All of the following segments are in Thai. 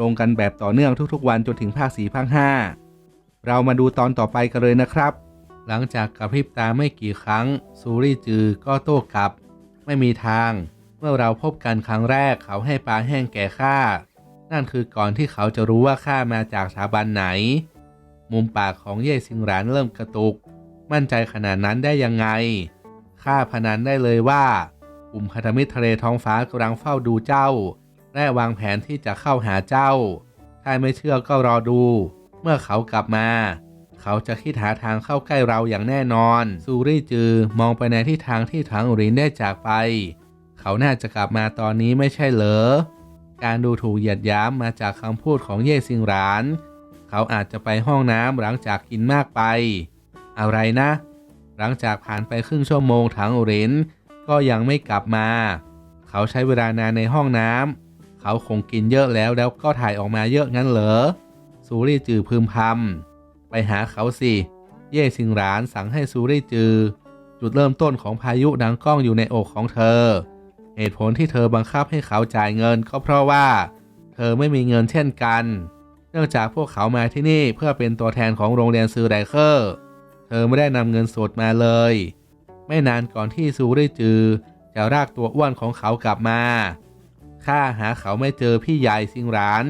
ลงกันแบบต่อเนื่องทุกๆ วันจนถึงภาค4ภาค5เรามาดูตอนต่อไปกันเลยนะครับ หลังจากกระพริบตาไม่กี่ครั้ง ซูรี่จือก็โต้กลับ ไม่มีทาง เมื่อเราพบกันครั้งแรกเขาให้ปลาแห้งแก่ข้านั่นคือก่อนที่เขาจะรู้ว่าข้ามาจากสถาบันไหน มุมปากของเย่ซิงหรานเริ่มกระตุก มั่นใจขนาดนั้นได้ยังไงข้าพนันได้เลยว่ากลุ่มพันธมิตรทะเลท้องฟ้ากำลังเฝ้าดูเจ้า และวางแผนที่จะเข้าหาเจ้า ถ้าไม่เชื่อก็รอดู เมื่อเขากลับมา เขาจะคิดหาทางเข้าใกล้เราอย่างแน่นอน ซูรี่จือมองไปในที่ทางที่ถังอุรินได้จากไป เขาน่าจะกลับมาตอนนี้ไม่ใช่เหรอ การดูถูกเหยียดหยามมาจากคำพูดของเย่ซิงหราน เขาอาจจะไปห้องน้ำหลังจากกินมากไป อะไรนะ หลังจากผ่านไปครึ่งชั่วโมงถังอุรินก็ยังไม่กลับมา เขาใช้เวลานานในห้องน้ำ เขาคงกินเยอะแล้วแล้วก็ถ่ายออกมาเยอะงั้นเหรอซูรี่จือพึมพำไปหาเขาสิ เย่ซิงหรานสั่งให้ซูรี่จือ จุดเริ่มต้นของพายุดังก้องอยู่ในอกของเธอ เหตุผลที่เธอบังคับให้เขาจ่ายเงินก็เพราะว่า เธอไม่มีเงินเช่นกัน เนื่องจากพวกเขามาที่นี่เพื่อเป็นตัวแทนของโรงเรียนซือไดเคอร์เธอไม่ได้นำเงินสดมาเลย ไม่นานก่อนที่ซูรี่จือจะรากตัวอ้วนของเขากลับมา ข้าหาเขาไม่เจอพี่ใหญ่ซิงหราน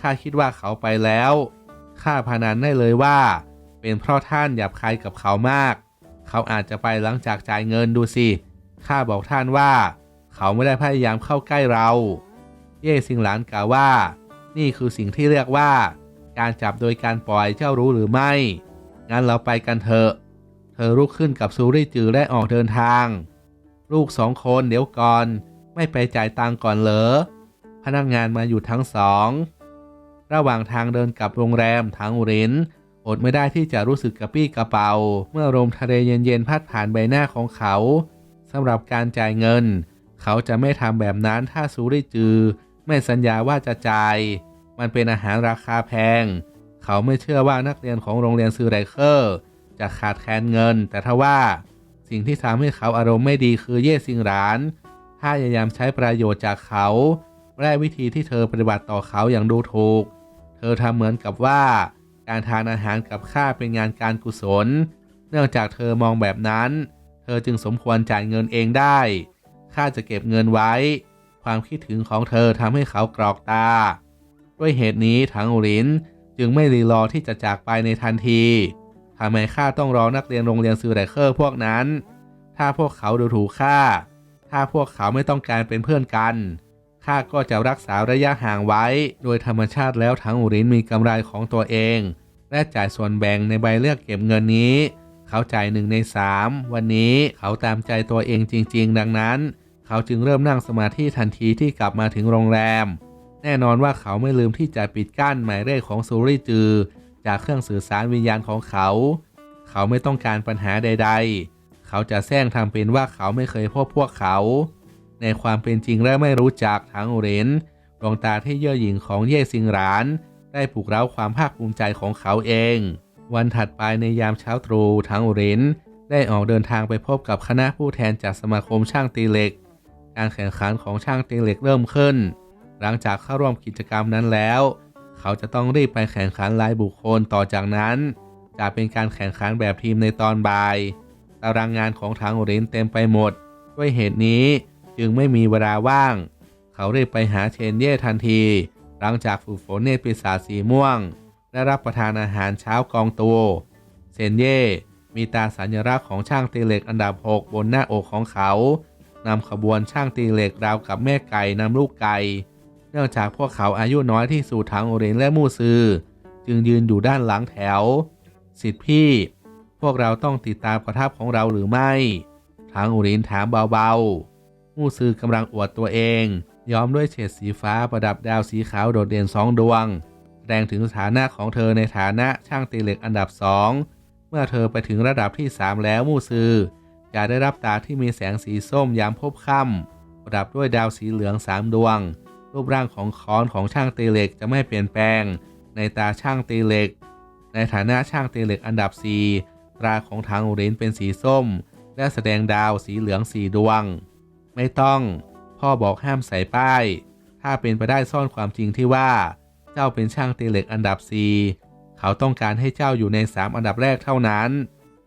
ข้าคิดว่าเขาไปแล้วข้าพนันได้เลยว่า เป็นเพราะท่านหยาบคายกับเขามาก เขาอาจจะไปหลังจากจ่ายเงินดูสิข้าบอกท่านว่า เขาไม่ได้พยายามเข้าใกล้เรา เย่ซิงหลานกล่าวว่า นี่คือสิ่งที่เรียกว่า การจับโดยการปล่อยเจ้ารู้หรือไม่ งั้นเราไปกันเถอะ เธอลุกขึ้นกับซูรี่จือและออกเดินทาง ลูกสองคนเดี๋ยวก่อน ไม่ไปจ่ายตังก่อนเหรอ พนักงานมาอยู่ทั้งสอง ระหว่างทางเดินกลับโรงแรมทางอุรินอดไม่ได้ที่จะรู้สึกกระปี้กระเป๋า เมื่อลมทะเลเย็นๆพัดผ่านใบหน้าของเขาสำหรับการจ่ายเงิน เขาจะไม่ทำแบบนั้นถ้าซูริจือ ไม่สัญญาว่าจะจ่าย มันเป็นอาหารราคาแพง เขาไม่เชื่อว่านักเรียนของโรงเรียนซือไรเคอร์ จะขาดแคลนเงิน แต่ถ้าว่า สิ่งที่ทำให้เขาอารมณ์ไม่ดีคือเย่ซิงหราน ถ้าพยายามใช้ประโยชน์จากเขาและวิธีที่เธอปฏิบัติต่อเขาอย่างดูถูก เธอทำเหมือนกับว่า การทานอาหารกับข้าเป็นงานการกุศล เนื่องจากเธอมองแบบนั้น เธอจึงสมควรจ่ายเงินเองได้ข้าจะเก็บเงินไว้ ความคิดถึงของเธอทำให้เขากรอกตา ด้วยเหตุนี้ถังอุรินจึงไม่รีรอที่จะจากไปในทันทีทำไมข้าต้องรอนักเรียนโรงเรียนซูไรเคอร์พวกนั้น ถ้าพวกเขาดูถูกข้า ถ้าพวกเขาไม่ต้องการเป็นเพื่อนกันข้าก็จะรักษาระยะห่างไว้ โดยธรรมชาติแล้วทั้งอุรินมีกำไรของตัวเอง และจ่ายส่วนแบ่งในใบเลือกเก็บเงินนี้ เขาจ่ายหนึ่งในสามวันนี้เขาตามใจตัวเองจริง ๆ ดังนั้น เขาจึงเริ่มนั่งสมาธิทันทีที่กลับมาถึงโรงแรม แน่นอนว่าเขาไม่ลืมที่จะปิดกั้นหมายเลขของซูริจือ จากเครื่องสื่อสารวิญญาณของเขา เขาไม่ต้องการปัญหาใด ๆ เขาจะแซงทำเป็นว่าเขาไม่เคยพบพวกเขา ในความเป็นจริงและไม่รู้จักทั้งเรนดวงตาที่เย่อหยิ่งของเย่ซิงหราน ได้ปลุกเร้าความภาคภูมิใจของเขาเอง วันถัดไปในยามเช้าตรู่ทั้งเรนได้ออกเดินทางไปพบกับคณะผู้แทนจากสมาคมช่างตีเหล็ก การแข่งขันของช่างตีเหล็กเริ่มขึ้น หลังจากเข้าร่วมกิจกรรมนั้นแล้ว เขาจะต้องรีบไปแข่งขันรายบุคคลต่อจากนั้น จะเป็นการแข่งขันแบบทีมในตอนบ่าย ตารางงานของทางอุรินเต็มไปหมด ด้วยเหตุนี้จึงไม่มีเวลาว่าง เขารีบไปหาเชนเย่ทันที หลังจากฝึกฝนเนตรปีศาจสีม่วง และรับประทานอาหารเช้ากองตัวเซนเย่มีตาสัญลักษณ์ของช่างตีเหล็กอันดับ 6 บนหน้าอกของเขานำขบวนช่างตีเหล็กราวกับแม่ไก่นำลูกไก่ เนื่องจากพวกเขาอายุน้อยที่สุดทางโอเรนและมูซือ จึงยืนอยู่ด้านหลังแถว สิทธิพี่ พวกเราต้องติดตามกระทับของเราหรือไม่ ทางอุรินถามเบาๆ มูซือกำลังอวดตัวเอง ย้อมด้วยเฉดสีฟ้าประดับดาวสีขาวโดดเด่นสองดวง แสดงถึงสถานะของเธอในฐานะช่างตีเหล็กอันดับสอง เมื่อเธอไปถึงระดับที่ 3 แล้วมู่ซือจะได้รับตาที่มีแสงสีส้มยามพบค่ำประดับด้วยดาวสีเหลืองสามดวง รูปร่างของค้อนของช่างตีเหล็กจะไม่เปลี่ยนแปลง ในตาช่างตีเหล็ก ในฐานะช่างตีเหล็กอันดับ4 ตราของทางอุรินเป็นสีส้ม และแสดงดาวสีเหลืองสีดวง ไม่ต้อง พ่อบอกห้ามใส่ป้าย ถ้าเป็นไปได้ซ่อนความจริงที่ว่า เจ้าเป็นช่างตีเหล็กอันดับ4เขาต้องการให้เจ้าอยู่ใน 3 อันดับแรกเท่านั้น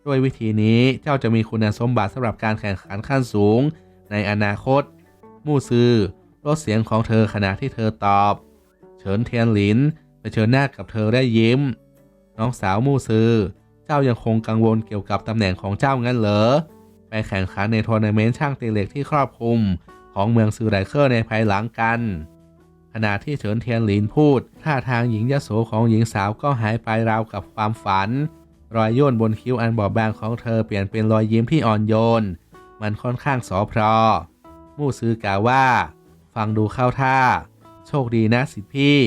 ด้วยวิธีนี้เจ้าจะมีคุณสมบัติสำหรับการแข่งขันขั้นสูง ในอนาคต มู่ซือลดเสียงของเธอขณะที่เธอตอบ เฉินเทียนหลินเผชิญหน้ากับเธอได้ยิ้ม น้องสาวมู่ซือ จ้ายังคงกังวลเกี่ยวกับตำแหน่งของเจ้างั้นเหรอ ไปแข่งขันในทัวร์นาเมนต์ช่างตีเหล็กที่ครอบคลุม ของเมืองซือไรเคอร์ในภายหลังกัน ขณะที่เฉินเทียนหลินพูด ท่าทางหญิงยโสของหญิงสาวก็หายไปราวกับความฝัน รอยย่นบนคิ้วอันบอบบางของเธอเปลี่ยนเป็นรอยยิ้มที่อ่อนโยน มันค่อนข้างสอพรอมู่ซือกล่าวว่า ฟังดูเข้าท่า โชคดีนะสิพี่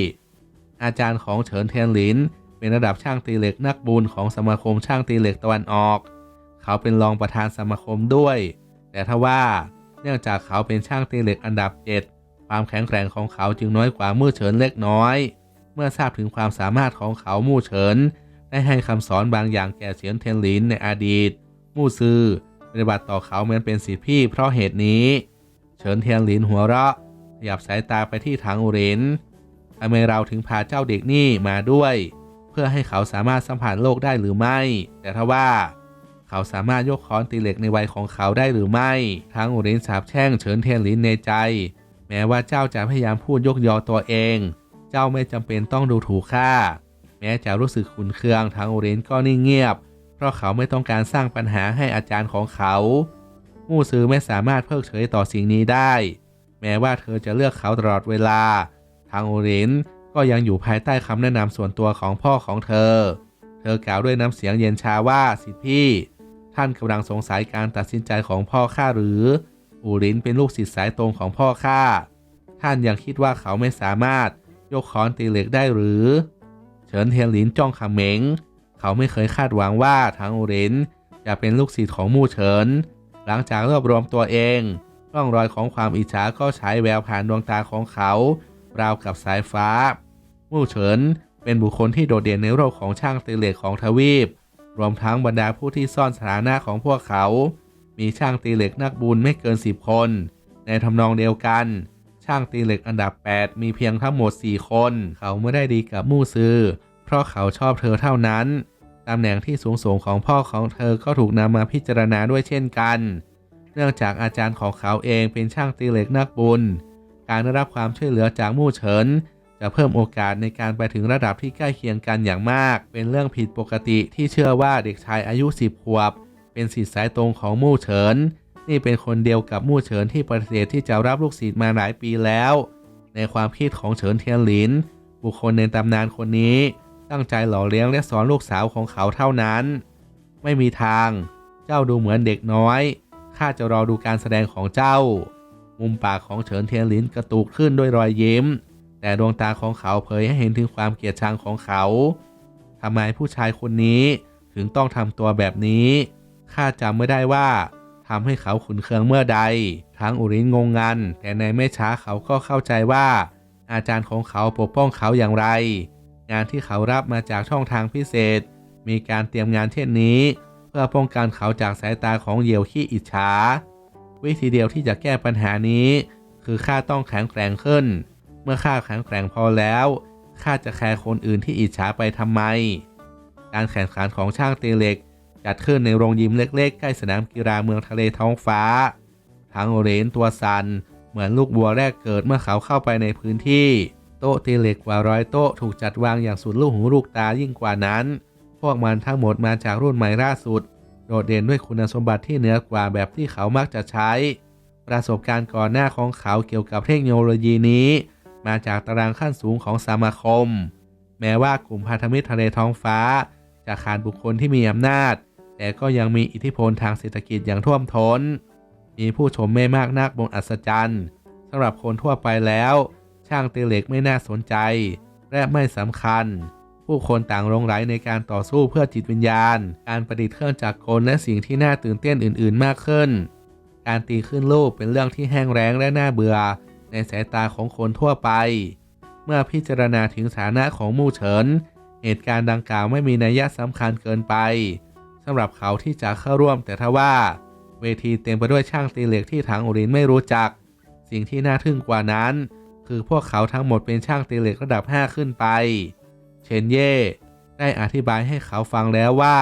อาจารย์ของเฉินเทียนหลิน เป็นระดับช่างตีเหล็กนักบุญของสมาคมช่างตีเหล็กตะวันออก เขาเป็นรองประธานสมาคมด้วย แต่ทว่าเนื่องจากเขาเป็นช่างตีเหล็กอันดับ 7 ความแข็งแกร่งของเขาจึงน้อยกว่ามู่เฉินเล็กน้อย เมื่อทราบถึงความสามารถของเขามู่เฉิน ได้ให้คำสอนบางอย่างแก่เฉียนเทียนหลินในอดีต มู่ซือปฏิบัติต่อเขาเหมือนเป็นสิทธิพี่เพราะเหตุนี้ เฉินเทียนหลินหัวเราะขยับสายตาไปที่ทางอุรินทำไมเราถึงพาเจ้าเด็กนี่มาด้วย เพื่อให้เขาสามารถสัมผัสโลกได้หรือไม่ แต่ถ้าว่า เขาสามารถยกค้อนตีเหล็กในวัยของเขาได้หรือไม่ทางอุรินสาบแช่งเฉินเทียนลินในใจ แม้ว่าเจ้าจะพยายามพูดยกยอตัวเอง เจ้าไม่จำเป็นต้องดูถูกข้าแม้จะรู้สึกขุนเคืองทางอเรนก็นิ่งเงียบ เพราะเขาไม่ต้องการสร้างปัญหาให้อาจารย์ของเขามู่ซือไม่สามารถเพิกเฉยต่อสิ่งนี้ได้ แม้ว่าเธอจะเลือกเขาตลอดเวลา ทางโอเรน ก็ยังอยู่ภายใต้คำแนะนำส่วนตัวของพ่อของเธอ เธอกล่าวด้วยน้ำเสียงเย็นชาว่าสิทธิพี่ ท่านกำลังสงสัยการตัดสินใจของพ่อข้าหรือ อูรินเป็นลูกศิษย์สายตรงของพ่อข้า ท่านยังคิดว่าเขาไม่สามารถยกค้อนตีเหล็กได้หรือ เฉินเทียนหลินจ้องขำเมงเขาไม่เคยคาดหวังว่าทางอูรินจะเป็นลูกศิษย์ของมู่เฉิน หลังจากรวบรวมตัวเอง ร่องรอยของความอิจฉาก็ฉายแววผ่านดวงตาของเขา ราวกับสายฟ้า มู่เฉิน เป็นบุคคลที่โดดเด่นในโลกของช่างตีเหล็กของทวีป รวมทั้งบรรดาผู้ที่ซ่อนสถานะของพวกเขา มีช่างตีเหล็กนักบุญไม่เกิน 10 คน ในทำนองเดียวกัน ช่างตีเหล็กอันดับ 8 มีเพียงทั้งหมด 4 คน เขาไม่ได้ดีกับมู่ซือ เพราะเขาชอบเธอเท่านั้นตำแหน่งที่สูงส่งของพ่อของเธอก็ถูกนำมาพิจารณาด้วยเช่นกัน เนื่องจากอาจารย์ของเขาเองเป็นช่างตีเหล็กนักบุญ การได้รับความช่วยเหลือจากมู่เฉิน จะเพิ่มโอกาสในการไปถึงระดับที่ใกล้เคียงกันอย่างมาก เป็นเรื่องผิดปกติที่เชื่อว่าเด็กชายอายุ 10 ขวบ เป็นศิษย์สายตรงของมู่เฉิน นี่เป็นคนเดียวกับมู่เฉินที่ปฏิเสธที่จะรับลูกศิษย์มาหลายปีแล้ว ในความคิดของเฉินเทียนหลิน บุคคลในตำนานคนนี้ ตั้งใจหล่อเลี้ยงและสอนลูกสาวของเขาเท่านั้น ไม่มีทาง เจ้าดูเหมือนเด็กน้อยข้าจะรอดูการแสดงของเจ้า มุมปากของเฉินเทียนหลินกระตุกขึ้นด้วยรอยยิ้ม แต่ดวงตาของเขาเผยให้เห็นถึงความเกลียดชังของเขาทำไมผู้ชายคนนี้ถึงต้องทำตัวแบบนี้ข้าจำไม่ได้ว่าทำให้เขาขุนเคืองเมื่อใด ทั้งอุรินงงงัน แต่ในไม่ช้าเขาก็เข้าใจว่า อาจารย์ของเขาปกป้องเขาอย่างไร งานที่เขารับมาจากช่องทางพิเศษ มีการเตรียมงานเช่นนี้ เพื่อป้องกันเขาจากสายตาของเหยี่ยวขี้อิจฉา วิธีเดียวที่จะแก้ปัญหานี้ คือข้าต้องแข็งแกร่งขึ้น เมื่อข้าแข็งแกร่งพอแล้วข้าจะแคร์คนอื่นที่อิจฉาไปทำไม การแข่งขันของช่างตีเหล็ก จัดขึ้นในโรงยิมเล็กๆ ใกล้สนามกีฬาเมืองทะเลท้องฟ้า ทั้งเรนตัวสันเหมือนลูกบัวแรกเกิดเมื่อเขาเข้าไปในพื้นที่ โต๊ะตีเหล็กกว่าร้อยโต๊ะถูกจัดวางอย่างสุดลูกหูลูกตายิ่งกว่านั้น พวกมันทั้งหมดมาจากรุ่นใหม่ล่าสุด โดดเด่นด้วยคุณสมบัติที่เหนือกว่าแบบที่เขามักจะใช้ ประสบการณ์ก่อนหน้าของเขาเกี่ยวกับเทคโนโลยีนี้ มาจากตารางขั้นสูงของสมาคม แม้ว่ากลุ่มพันธมิตรทะเลท้องฟ้า จะขาดบุคคลที่มีอำนาจ แต่ก็ยังมีอิทธิพลทางเศรษฐกิจอย่างท่วมท้น มีผู้ชมไม่มากนักบนอัศจรรย์สำหรับคนทั่วไปแล้ว ช่างตีเหล็กไม่น่าสนใจ และไม่สำคัญ ผู้คนต่างหลงไหลในการต่อสู้เพื่อจิตวิญญาณ การประดิษฐ์เครื่องจักรกลและสิ่งที่น่าตื่นเต้นอื่น ๆ มากขึ้น การตีขึ้นรูปเป็นเรื่องที่แห้งแล้งและน่าเบื่อ ในสายตาของคนทั่วไป เมื่อพิจารณาถึงฐานะของมู่เฉิน เหตุการณ์ดังกล่าวไม่มีนัยยะสำคัญเกินไปสำหรับเขาที่จะเข้าร่วมแต่ทว่า เวทีเต็มไปด้วยช่างตีเหล็กที่ทางอุรินไม่รู้จัก สิ่งที่น่าทึ่งกว่านั้น คือพวกเขาทั้งหมดเป็นช่างตีเหล็กระดับ 5 ขึ้นไป เชนเย่ได้อธิบายให้เขาฟังแล้วว่า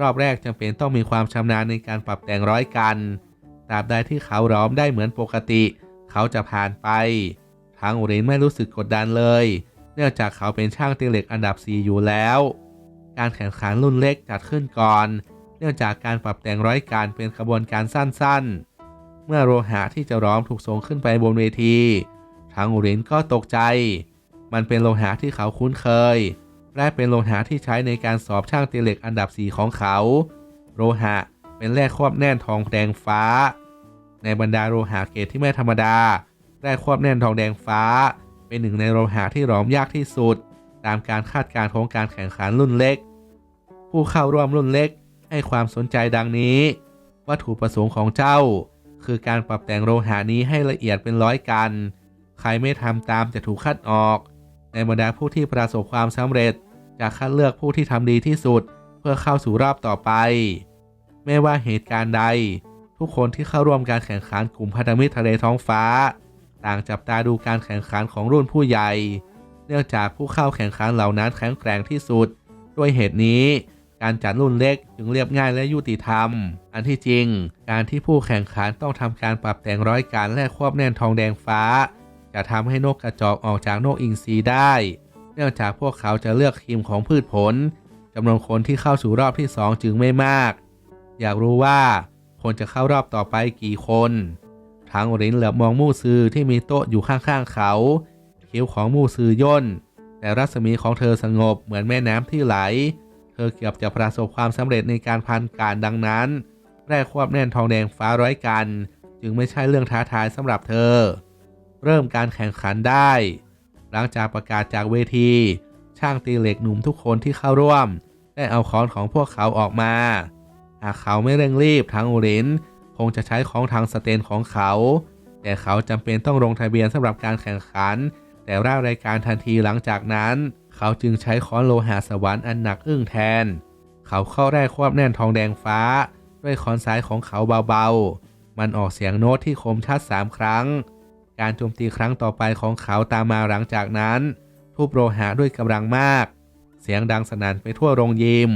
รอบแรกจำเป็นต้องมีความชำนาญในการปรับแต่งร้อยกันตราบใดที่เขาร้อมได้เหมือนปกติ เขาจะผ่านไป ทางอุรินไม่รู้สึกกดดันเลย เนื่องจากเขาเป็นช่างตีเหล็กอันดับ 4 อยู่แล้ว การแข่งขันรุ่นเล็กจัดขึ้นก่อน เนื่องจากการปรับแต่งร้อยการเป็นกระบวนการสั้นๆ เมื่อโลหะที่จะร้อมถูกส่งขึ้นไปบนเวที ทางอุรินก็ตกใจ มันเป็นโลหะที่เขาคุ้นเคย และเป็นโลหะที่ใช้ในการสอบช่างตีเหล็กอันดับ 4 ของเขา โลหะเป็นแร่ควบแน่นทองแดงฟ้า ในบรรดาโลหะเกรดที่ไม่ธรรมดาแร่ควบแน่นทองแดงฟ้า เป็นหนึ่งในโลหะที่หลอมยากที่สุด ตามการคาดการณ์ของการแข่งขันรุ่นเล็ก ผู้เข้าร่วมรุ่นเล็กให้ความสนใจดังนี้ วัตถุประสงค์ของเจ้า คือการปรับแต่งโลหะนี้ให้ละเอียดเป็นร้อยกัน ใครไม่ทำตามจะถูกคัดออก ในบรรดาผู้ที่ประสบความสำเร็จจะคัดเลือกผู้ที่ทำดีที่สุด เพื่อเข้าสู่รอบต่อไป ไม่ว่าเหตุการณ์ใด ทุกคนที่เข้าร่วมการแข่งขันกลุ่มพันธมิตรทะเลท้องฟ้า ต่างจับตาดูการแข่งขันของรุ่นผู้ใหญ่ เนื่องจากผู้เข้าแข่งขันเหล่านั้นแข็งแกร่งที่สุด ด้วยเหตุนี้ การจัดรุ่นเล็กจึงเรียบง่ายและยุติธรรม อันที่จริง การที่ผู้แข่งขันต้องทำการปรับแต่งร้อยการและควบแน่นทองแดงฟ้า จะทำให้นกกระจอกออกจากนกอินทรีได้ เนื่องจากพวกเขาจะเลือกทีมของพืชผลจำนวนคนที่เข้าสู่รอบที่สองจึงไม่มาก อยากรู้ว่า คนจะเข้ารอบต่อไปกี่คนทางรินเหลือบมองมู่ซือที่มีโต๊ะอยู่ข้างๆเขา คิ้วของมู่ซือย่น แต่รัศมีของเธอสงบเหมือนแม่น้ำที่ไหล เธอเกือบจะประสบความสำเร็จในการพันการดังนั้น แร่ควบแน่นทองแดงฟ้าร้อยกัน จึงไม่ใช่เรื่องท้าทายสำหรับเธอ เริ่มการแข่งขันได้ หลังจากประกาศจากเวที ช่างตีเหล็กหนุ่มทุกคนที่เข้าร่วม ได้เอาค้อนของพวกเขาออกมา หากเขาไม่เร่งรีบทางอุรินคงจะใช้ของทางสเตนของเขา แต่เขาจำเป็นต้องลงทะเบียนสำหรับการแข่งขัน แต่ร่างรายการทันทีหลังจากนั้น เขาจึงใช้ค้อนโลหะสวรรค์อันหนักอึ้งแทน เขาเข้าแรกควบแน่นทองแดงฟ้า ด้วยค้อนซ้ายของเขาเบาๆ มันออกเสียงโน้ตที่คมชัดสามครั้ง การโจมตีครั้งต่อไปของเขาตามมาหลังจากนั้น ทุบโลหะด้วยกำลังมาก เสียงดังสนั่นไปทั่วโรงยิม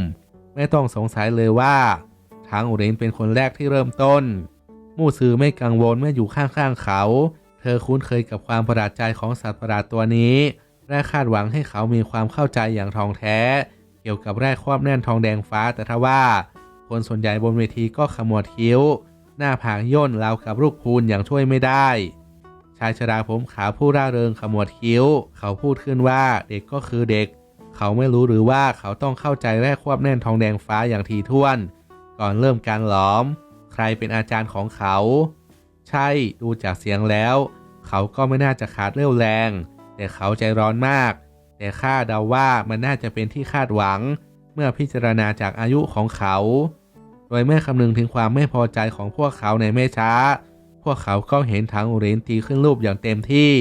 ไม่ต้องสงสัยเลยว่า ทางอุรินเป็นคนแรกที่เริ่มต้น มู่ซือไม่กังวลเมื่ออยู่ข้างๆเขา เธอคุ้นเคยกับความประหลาดใจของสัตว์ประหลาดตัวนี้ และคาดหวังให้เขามีความเข้าใจอย่างทองแท้ เกี่ยวกับแร่ควบแน่นทองแดงฟ้าแต่ทว่า คนส่วนใหญ่บนเวทีก็ขมวดคิ้ว หน้าผากย่นราวกับลูกพูนอย่างช่วยไม่ได้ชายชราผมขาวผู้ร่าเริงขมวดคิ้ว เขาพูดขึ้นว่าเด็กก็คือเด็ก เขาไม่รู้หรือว่าเขาต้องเข้าใจแร่ควบแน่นทองแดงฟ้าอย่างทีท่วน ก่อนเริ่มการหลอม ใครเป็นอาจารย์ของเขา ใช่ดูจากเสียงแล้ว เขาก็ไม่น่าจะขาดเรี่ยวแรง แต่เขาใจร้อนมาก แต่ข้าเดาว่ามันน่าจะเป็นที่คาดหวัง เมื่อพิจารณาจากอายุของเขา โดยเมื่อคำนึงถึงความไม่พอใจของพวกเขาในไม่ช้า พวกเขาก็เห็นถังอุรินตีขึ้นรูปอย่างเต็มที่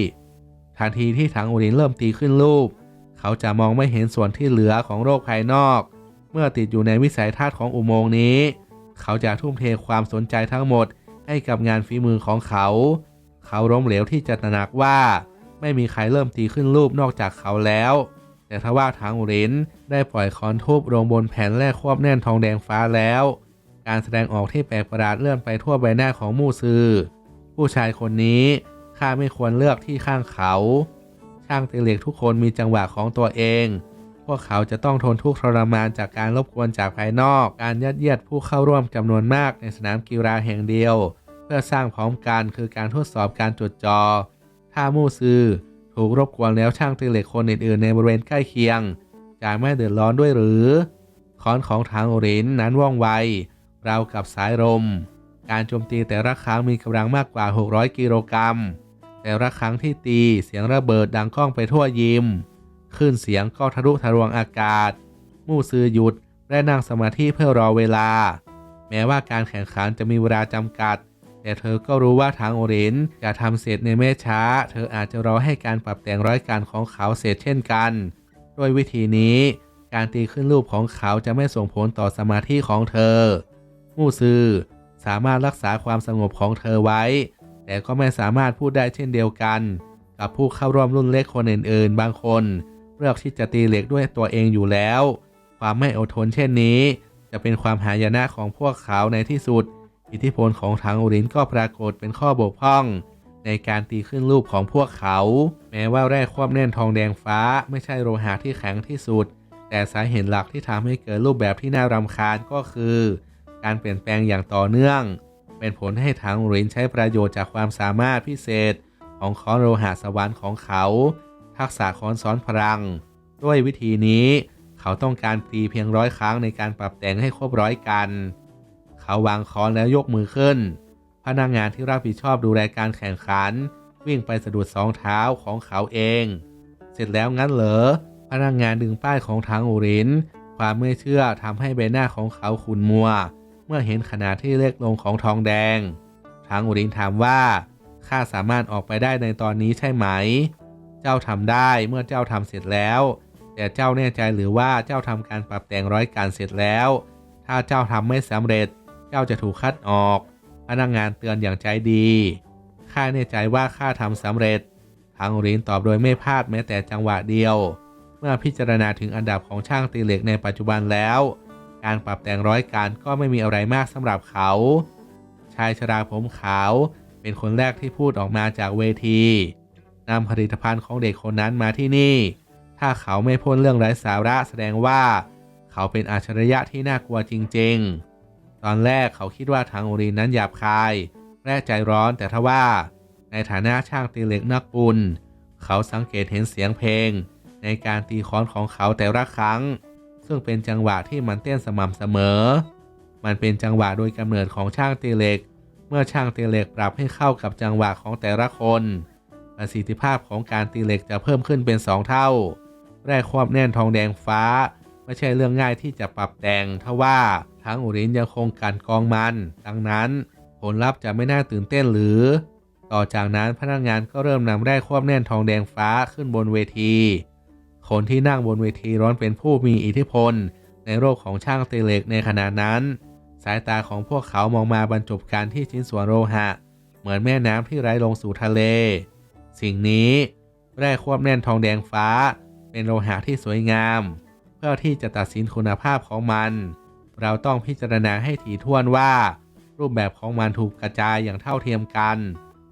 ทันทีที่ถังอุรินเริ่มตีขึ้นรูป เขาจะมองไม่เห็นส่วนที่เหลือของโลกภายนอก เมื่อติดอยู่ในวิสัยทัศน์ของอุโมงค์นี้ เขาจะทุ่มเทความสนใจทั้งหมดให้กับงานฝีมือของเขา เขาล้มเหลวที่จะตระหนักว่า ไม่มีใครเริ่มตีขึ้นรูปนอกจากเขาแล้ว แต่ทว่าทางอุรินได้ปล่อยคอนทูบลงบนแผ่นแรกควบแน่นทองแดงฟ้าแล้ว การแสดงออกที่แปลกประหลาดเลื่อนไปทั่วใบหน้าของมู่ซือ ผู้ชายคนนี้ข้าไม่ควรเลือกที่ข้างเขา ช่างตีเหล็กทุกคนมีจังหวะของตัวเอง วกเขาจะต้องทนทุกข์ทรมานจากการรบกวนจากภายนอก การยัดเยียดผู้เข้าร่วมจำนวนมากในสนามกีฬาแห่งเดียว เพื่อสร้างพร้อมกันคือการทดสอบการจดจอ ถ้ามู่ซือถูกรบกวนแล้วช่างตีเหล็กคนอื่นๆในบริเวณใกล้เคียงจะไม่เดือดร้อนด้วยหรือค้อนของทางโอรินนั้นว่องไวราวกับสายลมการโจมตีแต่ละครั้งมีกำลังมากกว่า 600 กิโลกรัมแต่ละครั้งที่ตีเสียงระเบิดดังก้องไปทั่วยิม ขึ้นเสียงก็ทะลุทะลวงอากาศ มู่ซือหยุดและนั่งสมาธิเพื่อรอเวลา แม้ว่าการแข่งขันจะมีเวลาจำกัด แต่เธอก็รู้ว่าทางโอรินจะทำเสร็จในไม่ช้า เธออาจจะรอให้การปรับแต่งร้อยการของเขาเสร็จเช่นกัน ด้วยวิธีนี้ การตีขึ้นรูปของเขาจะไม่ส่งผลต่อสมาธิของเธอ มู่ซือสามารถรักษาความสงบของเธอไว้ แต่ก็ไม่สามารถพูดได้เช่นเดียวกัน กับผู้เข้าร่วมรุ่นเล็กคนอื่นๆ บางคน เลือกที่จะตีเหล็กด้วยตัวเองอยู่แล้ว ความไม่อดทนเช่นนี้ จะเป็นความหายนะของพวกเขาในที่สุด อิทธิพลของทางอุรินก็ปรากฏเป็นข้อบกพร่อง ในการตีขึ้นรูปของพวกเขา แม้ว่าแร่ความแน่นทองแดงฟ้า ไม่ใช่โลหะที่แข็งที่สุด แต่สาเหตุหลักที่ทำให้เกิดรูปแบบที่น่ารำคาญก็คือ การเปลี่ยนแปลงอย่างต่อเนื่อง เป็นผลให้ทางอุรินใช้ประโยชน์จากความสามารถพิเศษของค้อนโลหะสวรรค์ของเขา ทักษะค้อนซ้อนพลัง ด้วยวิธีนี้ เขาต้องการตีเพียงร้อยครั้งในการปรับแต่งให้ครบร้อยกัน เขาวางค้อนแล้วยกมือขึ้น พนักงานที่รับผิดชอบดูแลการแข่งขัน วิ่งไปสะดุดสองเท้าของเขาเอง เสร็จแล้วงั้นเหรอพนักงานดึงป้ายของทางอุรินความไม่เชื่อทำให้ใบหน้าของเขาขุ่นมัว เมื่อเห็นขนาดที่เล็กลงของทองแดง ทางอุรินถามว่าข้าสามารถออกไปได้ในตอนนี้ใช่ไหม เจ้าทำได้เมื่อเจ้าทำเสร็จแล้ว แต่เจ้าแน่ใจหรือว่าเจ้าทำการปรับแต่งร้อยการเสร็จแล้ว ถ้าเจ้าทำไม่สำเร็จ เจ้าจะถูกคัดออก พนักงานเตือนอย่างใจดีข้าแน่ใจว่าข้าทำสำเร็จทางรินตอบโดยไม่พลาดแม้แต่จังหวะเดียว เมื่อพิจารณาถึงอันดับของช่างตีเหล็กในปัจจุบันแล้ว การปรับแต่งร้อยการก็ไม่มีอะไรมากสำหรับเขา ชายชราผมขาวเป็นคนแรกที่พูดออกมาจากเวที นำผลิตภัณฑ์ของเด็กคนนั้นมาที่นี่ ถ้าเขาไม่พ้นเรื่องไร้สาระแสดงว่า เขาเป็นอัจฉริยะที่น่ากลัวจริง ๆ ตอนแรกเขาคิดว่าทางโอรินนั้นหยาบคายและใจร้อนแต่ทว่า ในฐานะช่างตีเหล็กนักบุญ เขาสังเกตเห็นเสียงเพลง ในการตีค้อนของเขาแต่ละครั้ง ซึ่งเป็นจังหวะที่มันเต้นสม่ำเสมอ มันเป็นจังหวะโดยกำเนิดของช่างตีเหล็ก เมื่อช่างตีเหล็กปรับให้เข้ากับจังหวะของแต่ละคน ประสิทธิภาพของการตีเหล็กจะเพิ่มขึ้นเป็น 2 เท่า แร่ความแน่นทองแดงฟ้า ไม่ใช่เรื่องง่ายที่จะปรับแต่งทว่าทั้งอุรินยังคงการกองมัน ดังนั้นผลลัพธ์จะไม่น่าตื่นเต้นหรือ ต่อจากนั้นพนักงานก็เริ่มนำแร่ความแน่นทองแดงฟ้าขึ้นบนเวที คนที่นั่งบนเวทีร้อนเป็นผู้มีอิทธิพล ในโลกของช่างตีเหล็กในขณะนั้น สายตาของพวกเขามองมาบรรจบกันที่ชิ้นส่วนโลหะ เหมือนแม่น้ำที่ไหลลงสู่ทะเล สิ่งนี้แร่ควบแน่นทองแดงฟ้า เป็นโลหะที่สวยงาม เพื่อที่จะตัดสินคุณภาพของมัน เราต้องพิจารณาให้ถี่ถ้วนว่า รูปแบบของมันถูกกระจายอย่างเท่าเทียมกัน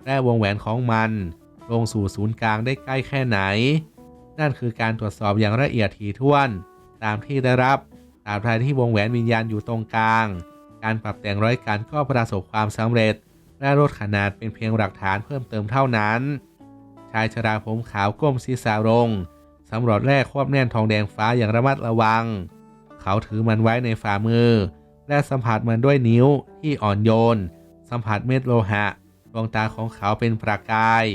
และวงแหวนของมัน ลงสู่ศูนย์กลางได้ใกล้แค่ไหน นั่นคือการตรวจสอบอย่างละเอียดถี่ถ้วน ตามที่ได้รับตราบใดที่วงแหวนวิญญาณอยู่ตรงกลาง การปรับแต่งร้อยการก็ประสบความสำเร็จและลดขนาดเป็นเพียงหลักฐานเพิ่มเติมเท่านั้นายชราผมขาวก้มศีรษะลงสำรวจแร่ควบแน่นทองแดงฟ้าอย่างระมัดระวัง เขาถือมันไว้ในฝ่ามือ และสัมผัสมันด้วยนิ้วที่อ่อนโยน สัมผัสเม็ดโลหะ ดวงตาของเขาเป็นประกาย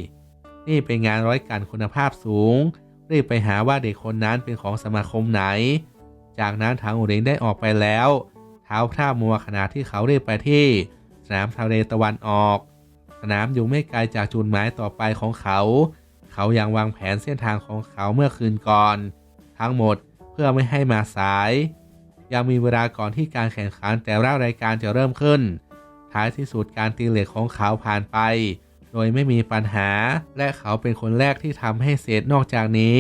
นี่เป็นงานร้อยกันคุณภาพสูง รีบไปหาว่าเด็กคนนั้นเป็นของสมาคมไหน จากนั้นทางอุเรงได้ออกไปแล้ว เท้าพร่ามัวขณะที่เขาเรียบไปที่สนามทะเลตะวันออก สนามอยู่ไม่ไกลจากจุดหมายต่อไปของเขา เขายังวางแผนเส้นทางของเขาเมื่อคืนก่อน ทั้งหมดเพื่อไม่ให้มาสาย ยังมีเวลาก่อนที่การแข่งขันแต่ละรายการจะเริ่มขึ้น ท้ายที่สุดการตีเหล็กของเขาผ่านไป โดยไม่มีปัญหา และเขาเป็นคนแรกที่ทำให้เสร็จนอกจากนี้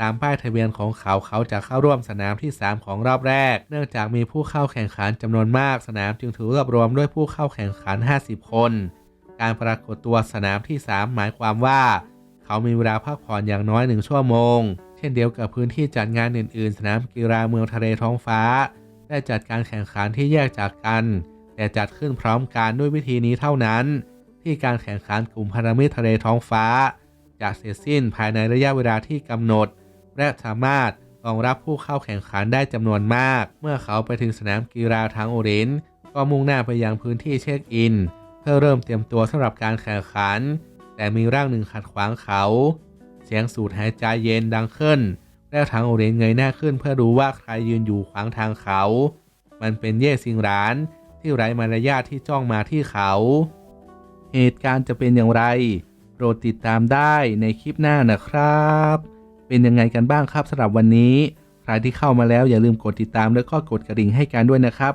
ตามป้ายทะเบียนของเขาเขาจะเข้าร่วมสนามที่ 3 ของรอบแรก เนื่องจากมีผู้เข้าแข่งขันจำนวนมากสนามจึงถือรวบรวมด้วยผู้เข้าแข่งขัน 50 คน การปรากฏตัวสนามที่ 3 หมายความว่า เขามีเวลาพักผ่อนอย่างน้อยหนึ่งชั่วโมง เช่นเดียวกับพื้นที่จัดงานอื่นๆ สนามกีฬาเมืองทะเลท้องฟ้า ได้จัดการแข่งขันที่แยกจากกัน แต่จัดขึ้นพร้อมกันด้วยวิธีนี้เท่านั้น ที่การแข่งขันกลุ่มพันธมิตรทะเลท้องฟ้าจะเสร็จสิ้นภายในระยะเวลาที่กำหนด และสามารถรองรับผู้เข้าแข่งขันได้จำนวนมาก เมื่อเขาไปถึงสนามกีฬาทางโอเรนก็มุ่งหน้าไปยังพื้นที่เช็คอิน พื่อเริ่มเตรียมตัวสำหรับการแข่งขัน แต่มีร่างหนึ่งขัดขวางเขา เสียงสูดหายใจเย็นดังขึ้น แล้วทางโอเรนเงยหน้าขึ้นเพื่อดูว่าใครยืนอยู่ขวางทางเขา มันเป็นเย่ซิงหราน ที่ไร้มารยาทที่จ้องมาที่เขา เหตุการณ์จะเป็นอย่างไร โปรดติดตามได้ในคลิปหน้านะครับ เป็นยังไงกันบ้างครับสำหรับวันนี้ ใครที่เข้ามาแล้วอย่าลืมกดติดตามแล้วก็กดกระดิ่งให้กันด้วยนะครับ